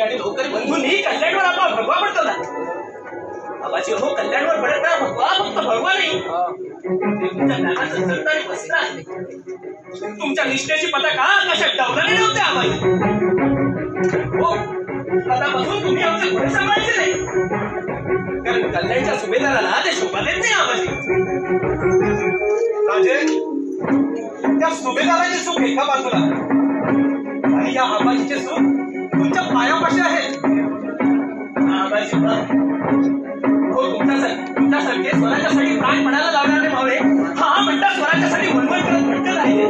आणि लोकरी बंधूंनी कल्याणवर आपला भगवा पडतो ना आबाजी हो कल्याणवर पडत ना भगवा फक्त भगवा नाही तुमच्या निष्ठेची सरकारी वस्त्र आहे. तुमच्या निष्ठेची पताका आकाशात डावला नव्हत्या आबाई हो आता बसून तुम्ही आमचे पुढे सांभाळायचे नाही. कारण कल्याणच्या सुभेदाराला ते शोभा देत नाही आबाजी. राजे त्या सुभेदाराचे सुख एका बाजूला. म्हणते स्वराज्यासाठी प्राण पणाला लावणारे मावळे हा म्हणता स्वराज्यासाठी वणवण करत भटकत राहिले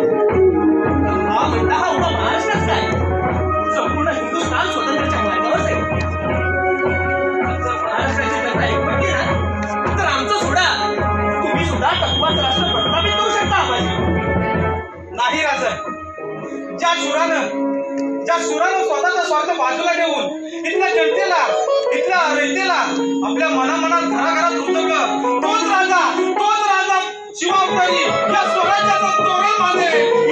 हा म्हणता हा उभा महाराष्ट्रच काय संपूर्ण हिंदुस्थान स्वतंत्रच्या मार्गावर जाईल. महाराष्ट्राची जनता म्हणजे ना तर आमचं सोडा. तुम्ही सुद्धा तत्वाचं राष्ट्र प्रस्थापित करू शकता आबाजी. नाही राजा ज्या सुरानं ज्या सुरानं स्वतःचा स्वार्थ बाजूला ठेवून इथल्या जनतेला इथल्या रयतेला आपल्या मनामनात घराघरात Torre Madre.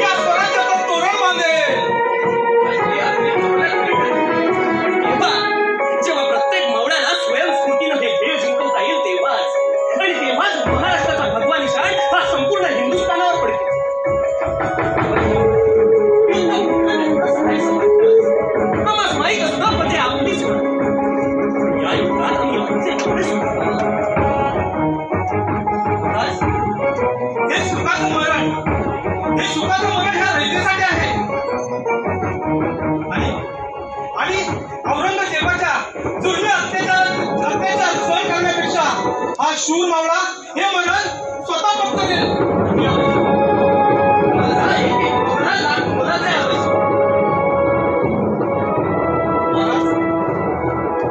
हे सुखाचं मरण ह्या रयतेसाठी आहे. आणि आणि औरंगजेबाच्या जुलमी अत्याचार अत्याचार सहन करण्यापेक्षा हा शूर मावळा हे मरण स्वतः फक्त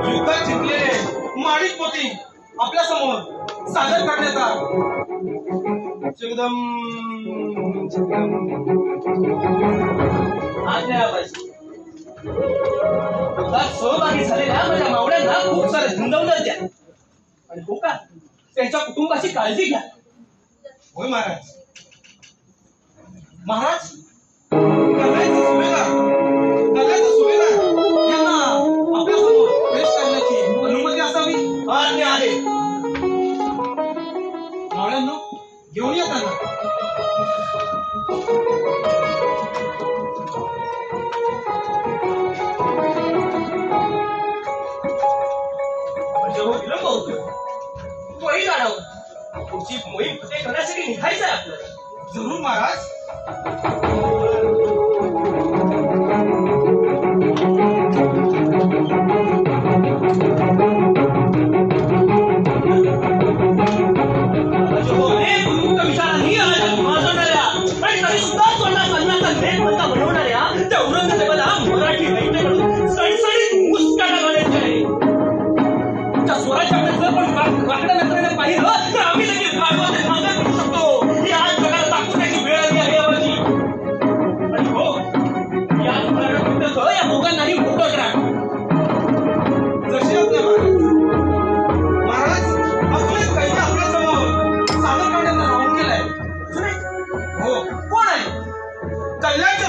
युद्धात जिंकलेले माणिक पोती आपल्यासमोर सादर करण्याचा जगदम आज सहभागी झालेल्या माझ्या मावळ्यांना खूप सारे धुंदवलं द्या आणि हो का? त्यांच्या कुटुंबाची काळजी घ्या. होय महाराज. महाराज? कल्याणचा करण्याची अनुमती असावी. आज्ञा आहे. मावळ्यांनो घेऊन या विलंब म्हणजे होतो तोही जाणावं पुढची मोहीम करण्यासाठी निघायचं आहे आपल्याला. जरूर महाराज. नेक त्या औरंगजेबाला मराठी रयतेकडून सणसणीत मुस्काटा घालायची. आहे त्या पण वाकड्या नजरेने पाहिलं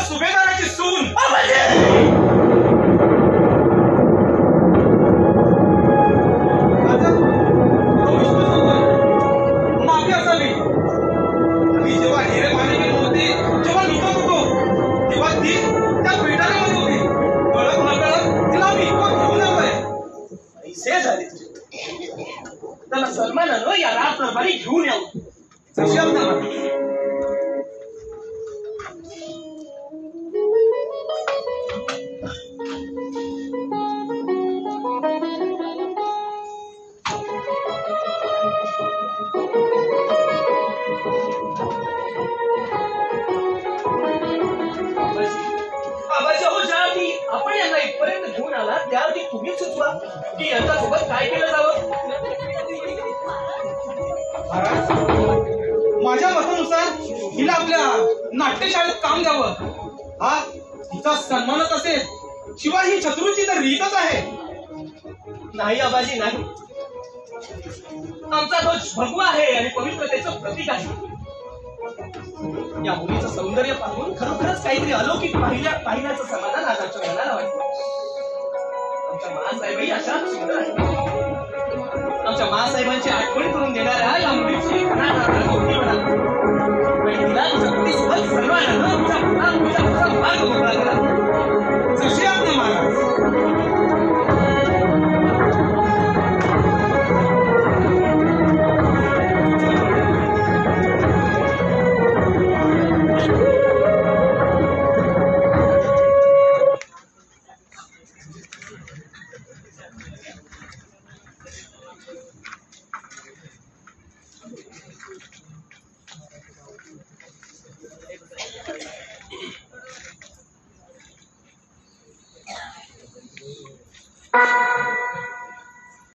सुभेदाराची सून. माफी असावी. आम्ही जेव्हा हिरे माने होते जेव्हा लुटत होतो तेव्हा ती त्या पेटाऱ्यामध्ये होती. कळत नकळत तिला आम्ही इतकं घेऊन येतोय पैसे झाले तुझे. त्याला सन्मानानं या राज दरबारी घेऊन यावं. सुचवा. की यांच्यासोबत काय केलं जावं? माझ्या मतानुसार हिला आपल्या नाट्यशाळेत काम द्यावं. हा तिचा सन्मानच असेल शिवाय ही शत्रूची तर रीतच आहे. नाही आबाजी नाही. आमचा ध्वज भगवा आहे आणि पवित्रतेचं प्रतीक आहे. या मुलीचं सौंदर्य पाहून खरोखरच काहीतरी अलौकिक पाहिल्या पाहिल्याचं समाधान आज मनाला वाटतं आमच्या अशा सुंदर आमच्या मासाहेबांची आठवण करून देणाऱ्या या मुलीची. म्हणा तिला तुझ्या तुझ्या मार्ग मोकळा करा